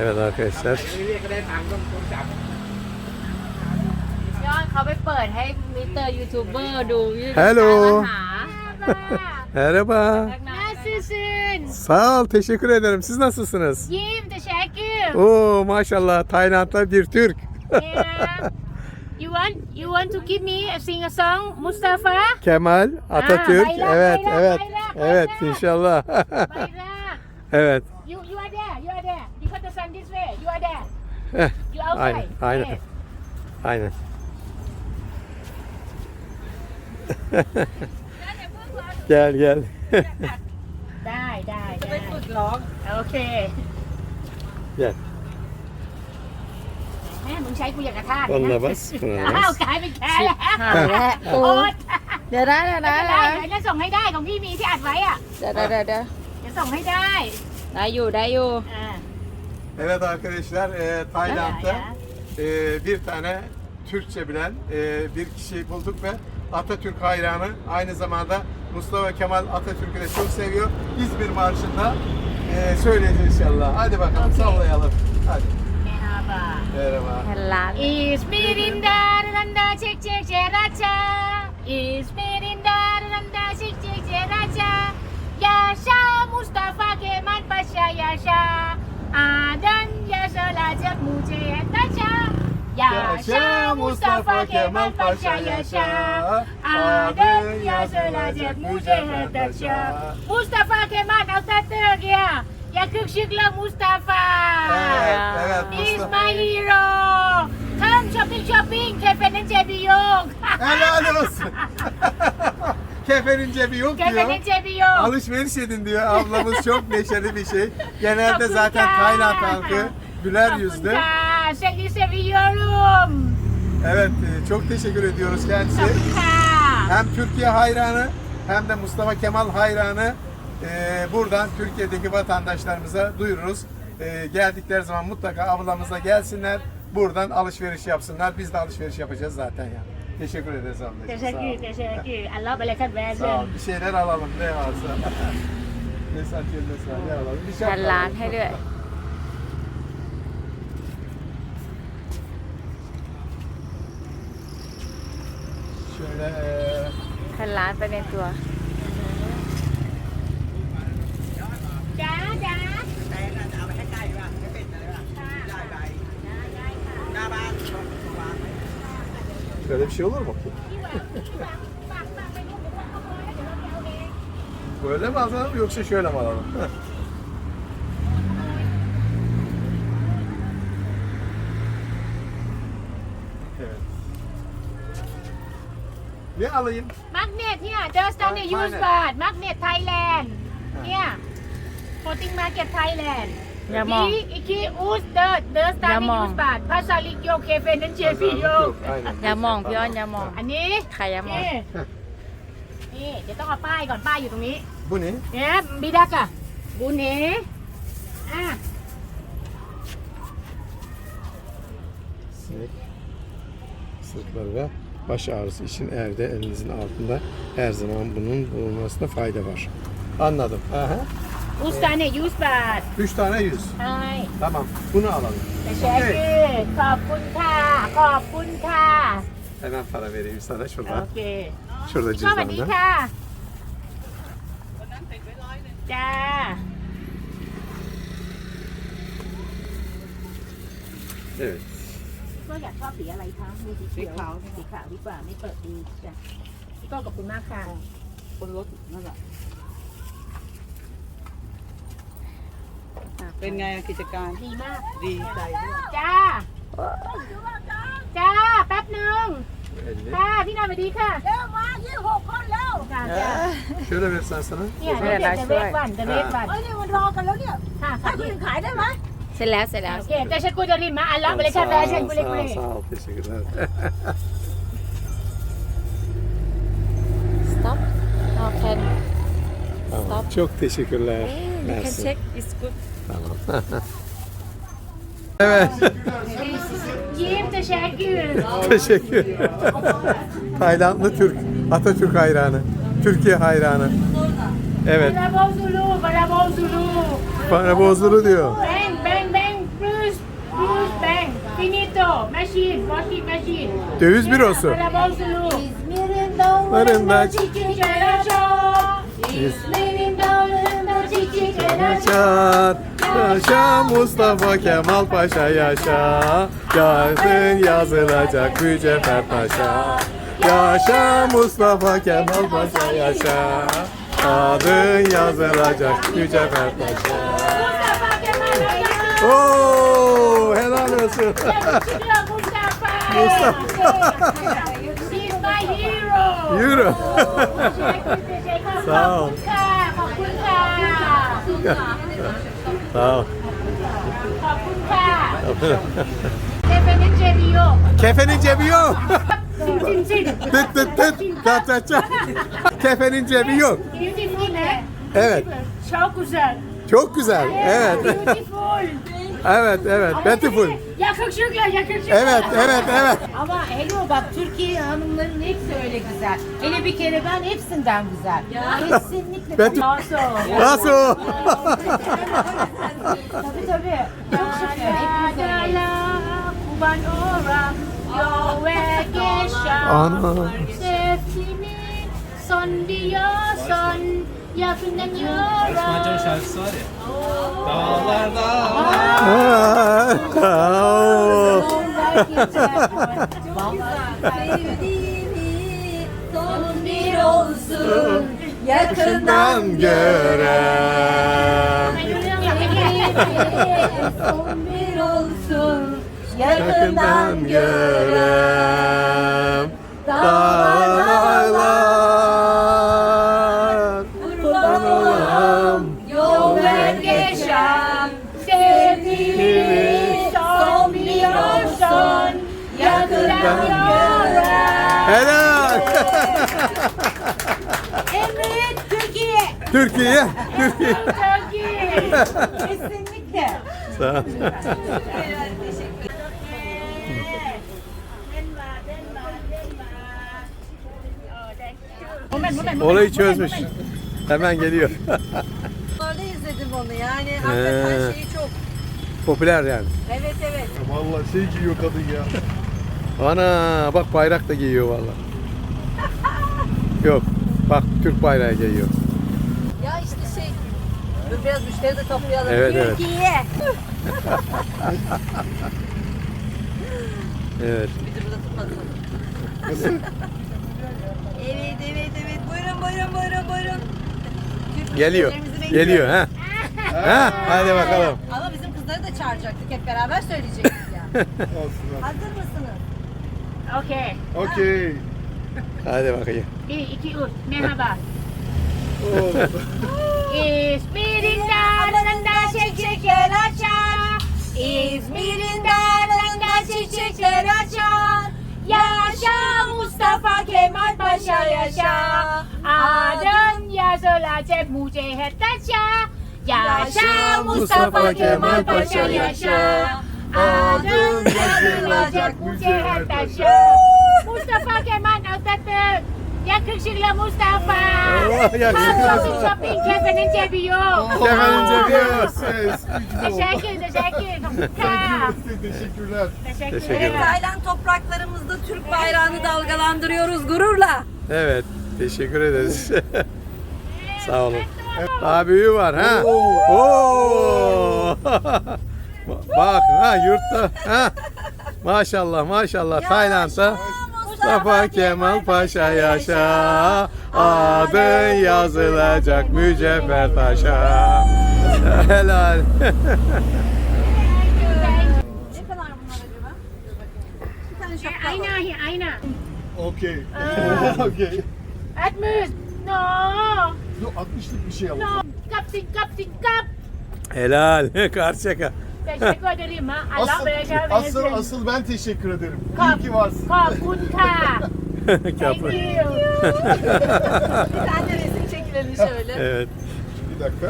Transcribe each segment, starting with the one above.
Evet arkadaşlar. เรียกก็ได้ตังค์ต้องต้องจับ ยอดเขาไปเปิดให้มิสเตอร์ยูทูบเบอร์ดูยูทูบ Hello มาหา Merhaba. Nasılsın? Sağ ol. Teşekkür ederim. Siz nasılsınız? Yiyeyim teşekkür. Oo maşallah Tayland'da bir Türk. Yeah. You want you want to give me a sing a song Mustafa? Kemal Atatürk. bayrak, evet, bayrak, evet. bayrak, evet bayrak. inşallah. Bayrak. evet. You you are there. You You are there. Heh, You outside. aynen, aynen. Yes. Aynen. gel gel. ได้ได้ได้ฝึกร้องโอเค gel. แม่มึงใช้กูอย่างกระทาส Onunla bas. อ้าวกลายเป็นแค่แล้วหายแล้วโอ๊โอ้ตเดี๋ยวนะเดี๋ยวไม่นะเป็นไรเดี๋ยวจะส่งให้ได้ของพี่มีที่อัดไว้อะเดี๋ยวเดี๋ยวเดี๋ยวเดี๋ยวจะส่งให้ได้ ได้อยู่ได้อยู่อ่า Evet arkadaşlar e, Tayland'da e, bir tane Türkçe bilen e, bir kişiyi bulduk ve Atatürk hayranı aynı zamanda Mustafa Kemal Atatürk'ü de çok seviyor. İzmir Marşı'nda e, söyleyeceğiz inşallah. Hadi bakalım okay. sallayalım. Hadi. Merhaba. Merhaba. Helal. İzmir'in darında çek çek ceraça. İzmir'in darında çek çek ceraça. Yaşa Mustafa Kemal Paşa yaşa. Adan yaşanacak mucizetaça Yaşa Mustafa Kemal Paşa yaşa Adan yaşanacak mucizetaça Mustafa Kemal Atatürk ya Yakışıklı Mustafa Evet, evet He's Mustafa. my hero. Come shopping shopping. Kefenin cebi yok. Helal olsun. Kefenin cebi yok diyor. Kefenin cebi yok. Alışveriş edin diyor. Ablamız çok neşeli bir şey. Genelde zaten Tayland halkı güler yüzlü. Kapınca, Seni seviyorum. Evet e, çok teşekkür ediyoruz kendisi. Hem Türkiye hayranı hem de Mustafa Kemal hayranı. Ee, buradan Türkiye'deki vatandaşlarımıza duyururuz. Ee, geldikleri zaman mutlaka ablamıza gelsinler. Buradan alışveriş yapsınlar. Biz de alışveriş yapacağız zaten ya. Teşekkür ederiz ablacığım. Sağ ol. Teşekkür, teşekkür. Allah bereket Sağ ol. versin. Bir şeyler alalım ne varsa. ne satıyor ne satıyor ne alalım. Bir şey แผ่นล้านให้ด้วย Şöyle e, แผ่นล้านไปในตัว อาเอง Böyle mi alalım yoksa şöyle mi alalım? evet. Ne alayım? มักเนตเนี่ย just stand the use bar มักเนตไทยแลนด์เนี่ยโ o ติ งมาเก็ตไทยแลนด์ อย่ามอง อีอีคีอูสเดอร์เดอร์สตา อย่า ร์ มอง ยูสบาทภาษาลิกโยเคเฟนนันเชียพี่โย Yok, aynen. อย่ามองพี่อ้อนอย่ามอง อันนี้ ใครอย่ามอง นี่นี่เดี๋ยวต้องเอาป้ายก่อนป้ายอยู่ตรงนี้ Bu ne? เนี่ยบิดักอะบูเน่อ่ะ Sinek. Sırtları ve baş ağrısı için evde elinizin altında her zaman bunun bulunmasına fayda var. Anladım. Aha. อุสตาเนยูสบาท Üç tane yüz. ใช่ Tamam. Bunu alalım. แต่แชร์คือขอบคุณค่ะ ขอบคุณค่ะ Hemen para vereyim sana โอ şuradan. เค Şurada สวัสดี cüzdanda. ค่ะจ้า Evet. ก็อยากชอบสีอะไรคะมีสีเขียว สีขาว สีขาวดีกว่าไม่เปิดดีจ้ะพี่ก็ขอบคุณมากค่ะ บนรถนั่นแหละ เป็นไงกิจการดีมาก ดีใจด้วยจ้า จ้า แป๊บหนึ่ง 50. ค่ะพี่นายสวัสดีค่ะเร็วมายี่หกคนแล้วจ้าจ้า Şöyle versen sana. เนี่ยช่วยเดี๋ยวเราจะช่เววยกวันจะเวกวันเอ้ยนี่มันรอกันแล้วเนี่ยค่ะค่ะให้คนอื่นขายได้ไหมเสร็จแล้วเสร็จแล้ว โอเคแต่ฉันกูจะริมมาอันละไปเลยค่ะแฟชั่นกูเลย sağ กู ol, เลย sağ ol. Teşekkürler. stop no can tamam. Çok teşekkürler. you can Mersi. check it's good Tamam. evet. Cim teşekkür. teşekkür. Taylandlı Türk. Atatürk hayranı. Türkiye hayranı. Evet. Para bozulu, para bozulu. Para bozulu diyor. Bang, bang, bang, plus, plus, bang. Finito, machine, boşi, machine. Döviz bürosu. Para bozulu. İzmir'in dağlarında çiçek açar. İzmir'in dağlarında çiçek açar. Yaşa, yaşa Mustafa Kemal Paşa yaşa Yazın yazılacak mücevher taşa Yaşa Mustafa Kemal Paşa yaşa Adın yazılacak mücevher taşa Mustafa Kemal Atatürk. Oo, helal olsun. Yakışıklı Mustafa. Mustafa. He's my hero. Yürü. Teşekkür, teşekkür. Sağ ol.ขอบคุณค่ะขอบคุณค่ะ Tamam. Kefenin cebi yok. Kefenin cebi yok. Tıt tıt tıt. Çat çat çat. Kefenin cebi yok. Evet. Çok güzel. Çok güzel. Evet. Beautiful. Evet evet. Beautiful. Yakışıklı, yakışıklı. Evet evet evet. Ama hello bak Türkiye hanımların hepsi öyle güzel. Hele bir kere ben hepsinden güzel. Kesinlikle. Betül- Nasıl? Nasıl? Tabii tabii. Çok şükür. Hep güzel. Kuban oram Yo vacation Ana. Son diyorsun Yakından yoram şarkısı var ya. Dağlarda. Sevdiğimi son bir olsun Yakından görem. son bir olsun Yakından görem. Dağlar. Görem Helal. Evet Türkiye. Türkiye. Türkiye. Kesinlikle. Sağ ol. Olayı çözmüş. Hemen geliyor. Orada izledim onu yani hakikaten şeyi çok Popüler yani. evet evet Vallahi şey giyiyor kadın ya. Ana bak bayrak da giyiyor vallahi. Yok. Bak Türk bayrağı giyiyor. ya işte şey biraz müşteri de toplayalım Evet, evet. Türkiye Evet. bir tutmasın evet evet evet buyurun buyurun buyurun buyurun Türk Geliyor. Geliyor ha. Ha, hadi bakalım. Ama bizim kızları da çağıracaktık hep beraber söyleyecektik ya Olsun. hazır mısınız? Okey. Okey. Hadi bakayım. Bir, iki, üç. Merhaba. İzmir'in dağlarında çiçekler açar. İzmir'in dağlarında çiçekler açar. Yaşa Mustafa Kemal Paşa yaşa. Adın yazılacak mücevher taşa. Yaşa Mustafa Kemal Paşa yaşa. Adın yazılacak Mustafa Kemal Atatürk. Yakışıklı Mustafa. Hamdolsun shopping kefenin cebi yok. Kefenin cebi yok. Teşekkür, teşekkür. Ka. Teşekkürler. Teşekkürler. Tayland topraklarımızda Türk bayrağını dalgalandırıyoruz gururla. Evet, teşekkür ederiz. Sağ olun. Daha büyüğü var ha. Oo. Bak ha yurtta ha. Maşallah maşallah Tayland'da Mustafa Kemal Paşa yaşa Adın yazılacak mücevher taşa Helal Ne kadar bunlar acaba? Bir tane şapka Ayna, ayna. Okey. Okey. Atmos. No. Yok 60'lık bir şey No. alalım. Kapsin, kapsin, kap. Helal Karşıyaka Teşekkür ederim ha. Allah Asıl, bereket asıl, versin. asıl ben teşekkür ederim. Kap- İyi ki varsın. ขอบคุณค่ะ Thank Kapı. you. Bir tane resim çekilelim şöyle. Evet Bir dakika.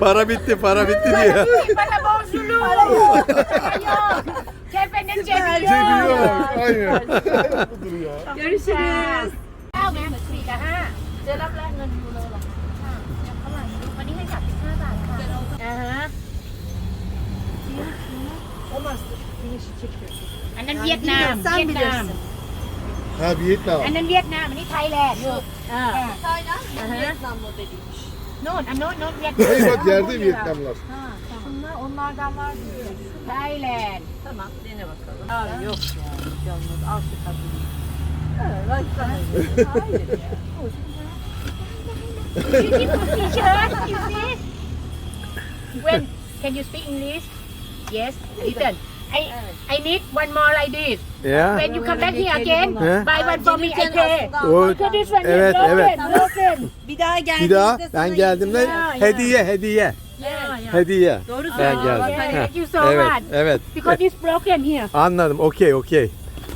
Para bitti para bitti diyor Para bozulu. Para yok. Kefenin cebi yok. Cebi yok. Aynen. Budur ya. Görüşürüz. เอาไงสี่กับห้าเจะรับแรกเงิน อันนั้นเวียดนาม sen เวียดนาม bilirsin. Ha Vietnam. อันนั้นเวียดนามอันนี้ไทยแลนด์อ่า Tayland Vietnam modeliymiş. โน่นอันโน้นโน้นเวียด Hey นาม bak yerde Vietnamlar. Bunlar onlardan var diyor. ไทยแลนด์ Tamam dene bakalım. Aa, yok ya. Yalnız Afrika değil. Evet, baksana. Hayır ya. You keep your t-shirt, you see? When can you speak English? Yes, listen. I I need one more like this. Ya. When you come back here again, He? buy one for me. I pay. O, this one Evet, is broken, evet. broken. Bir daha bir geldiğinizde daha sana ben geldiğimde Ya, ya. hediye hediye. Hediye. Doğru Ben söylüyorsun. geldim. Okay, Heh. thank you so Evet, much. evet. Because it's broken here. Anladım. Okey, okey.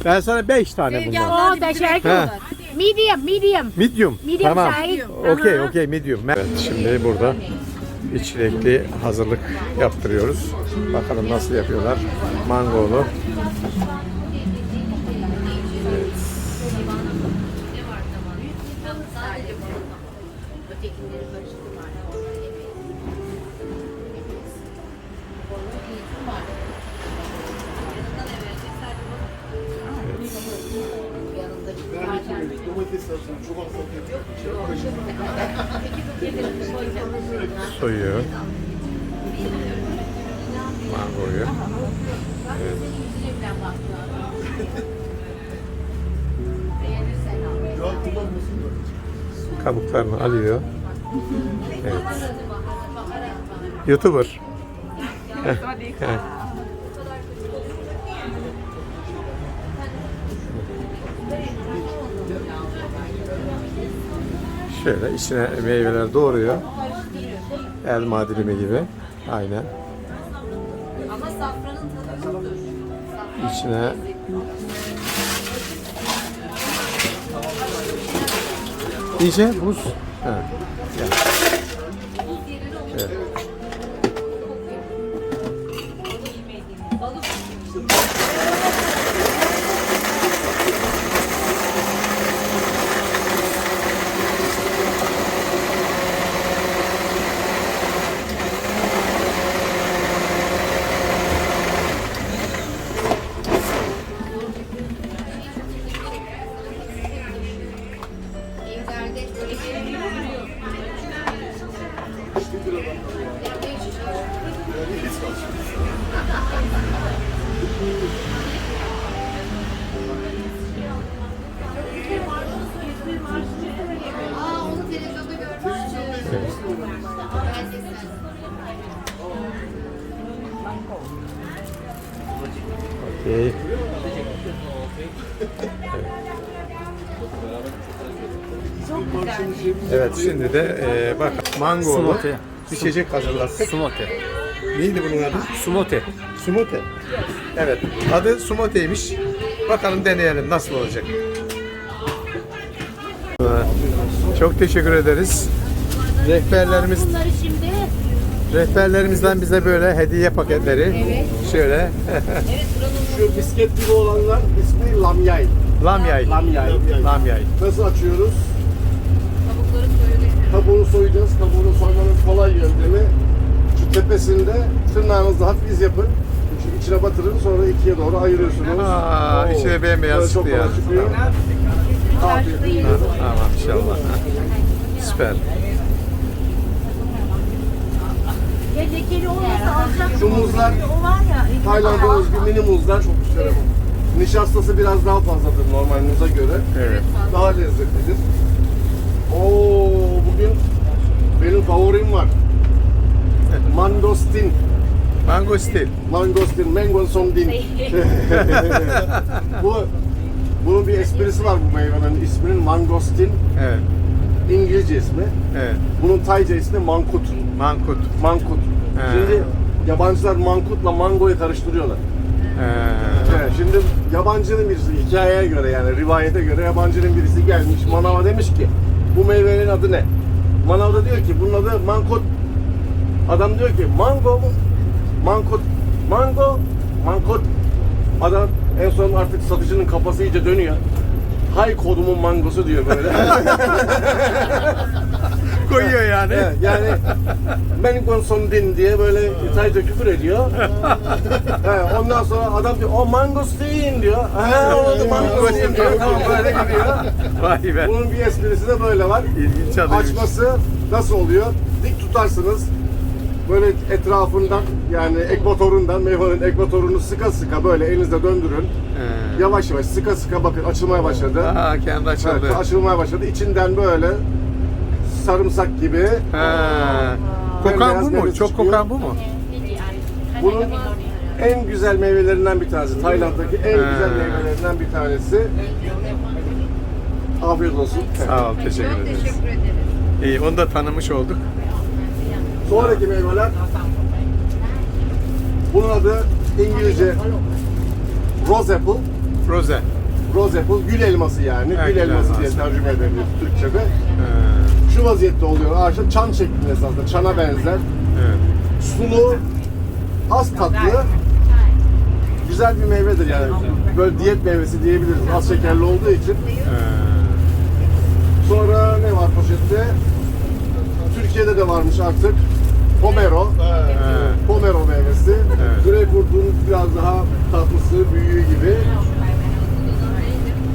Ben sana 5 tane Sevgi bundan. Oh, teşekkür. Ha. Medium, medium. Medium. Medium tamam. size. Okey, Aha. okey, medium. Evet, şimdi burada bir çilekli hazırlık yaptırıyoruz. Bakalım nasıl yapıyorlar. Mangolu. Evet. Soyuyor. Mangoyu. Kabuklarını alıyor. Evet. YouTuber. Şöyle içine meyveler doğruyor. Elma dilimi gibi. Aynen. İçine İyice buz. Evet. Okey. Evet şimdi de e, bak mangolu Smoothie. içecek hazırlattık. Smoothie. Neydi bunun adı? Smoothie. Sumote. Evet adı Sumote'ymiş. Bakalım deneyelim nasıl olacak. Çok teşekkür ederiz. Rehberlerimiz Bunları şimdi rehberlerimizden bize böyle hediye paketleri. Şöyle Şu bisket gibi olanlar ismi lamyay. lamyay. Lamyay. Lamyay. Nasıl açıyoruz? Kabuğunu soyacağız. Kabuğunu soymanın kolay yöntemi şu tepesinde tırnağınızla hafif iz yapın. Şu içine batırın sonra ikiye doğru ayırıyorsunuz. Aa, Oo, içine bembeyaz çok çıktı ya. kolay çıkıyor. Tamam inşallah. Süper. Ya lekeli olmasa alacak. Şu muzlar O var ya. Tayland'a özgü mini muzlar çok güzel. Nişastası biraz daha fazladır normal muza göre. Evet. Daha lezzetlidir. Oo bugün benim favorim var. Mangostin. Mangostin. Mangostin, mango somdin. bu bunun bir esprisi var bu meyvenin isminin mangostin. Evet. İngilizce ismi. Evet. Bunun Tayca ismi mankut. Mankut. Mankut. He. Şimdi yabancılar mankutla mangoyu karıştırıyorlar. Ee, Evet, şimdi yabancının birisi hikayeye göre yani rivayete göre yabancının birisi gelmiş manava demiş ki bu meyvenin adı ne? Manav da diyor ki bunun adı mankut. Adam diyor ki mango mu? Mankut. Mango, mankut. Adam en son artık satıcının kafası iyice dönüyor. Hay kodumun mangosu diyor böyle. koyuyor yani. Evet, yani benim son din diye böyle İtalyanca küfür ediyor. He, ondan sonra adam diyor o mangostin diyor. He oldu mangostin diyor. Tamam böyle gidiyor. Vay be. Bunun bir esprisi de böyle var. İlginç adıymış. Açması nasıl oluyor? Dik tutarsınız. Böyle etrafından yani ekvatorundan meyvenin ekvatorunu sıka sıka böyle elinizde döndürün. He. Yavaş yavaş sıka sıka bakın açılmaya başladı. Aa, kendi açıldı. Evet, açılmaya başladı. İçinden böyle sarımsak gibi. Ha. Kokan Bembeyaz bu mu? Çok çıkıyor. kokan bu mu? Bunun en güzel meyvelerinden bir tanesi. Tayland'daki en güzel He. meyvelerinden bir tanesi. Afiyet olsun. Sağ ol, teşekkür ederiz. teşekkür ederiz. İyi, onu da tanımış olduk. Sonraki meyveler bunun adı İngilizce Rose Apple. Rose. Rose Apple, gül elması yani. Ha, gül gül elması diye elması. tercüme edilir Türkçe'de. Ha, Şu vaziyette oluyor. Ağaçta çan şeklinde esasında. Çana benzer. Evet. Sulu, az tatlı. Güzel bir meyvedir yani. Böyle diyet meyvesi diyebiliriz. Az şekerli olduğu için. Sonra ne var poşette? Türkiye'de de varmış artık. Pomero. Pomero meyvesi. Evet. Greyfurt'un biraz daha tatlısı, büyüğü gibi.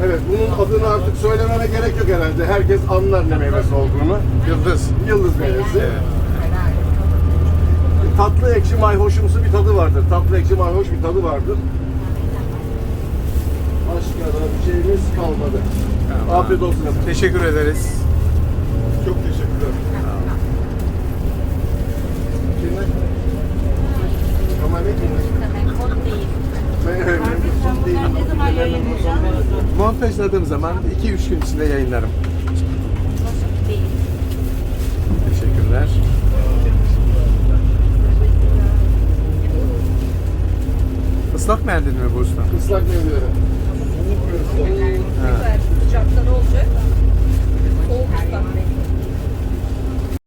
Evet, bunun adını artık söylememe gerek yok herhalde. Herkes anlar ne meyvesi olduğunu. Yıldız. Yıldız meyvesi. Evet. Tatlı ekşi mayhoşumsu bir tadı vardır. Tatlı ekşi mayhoş bir tadı vardır. Başka da bir şeyimiz kalmadı. Afiyet olsun efendim. Teşekkür ederiz. Montajladığım zaman 2-3 gün içinde yayınlarım. Teşekkürler. Islak mendil mi bu usta? Islak mendil. Soğuk ıslak.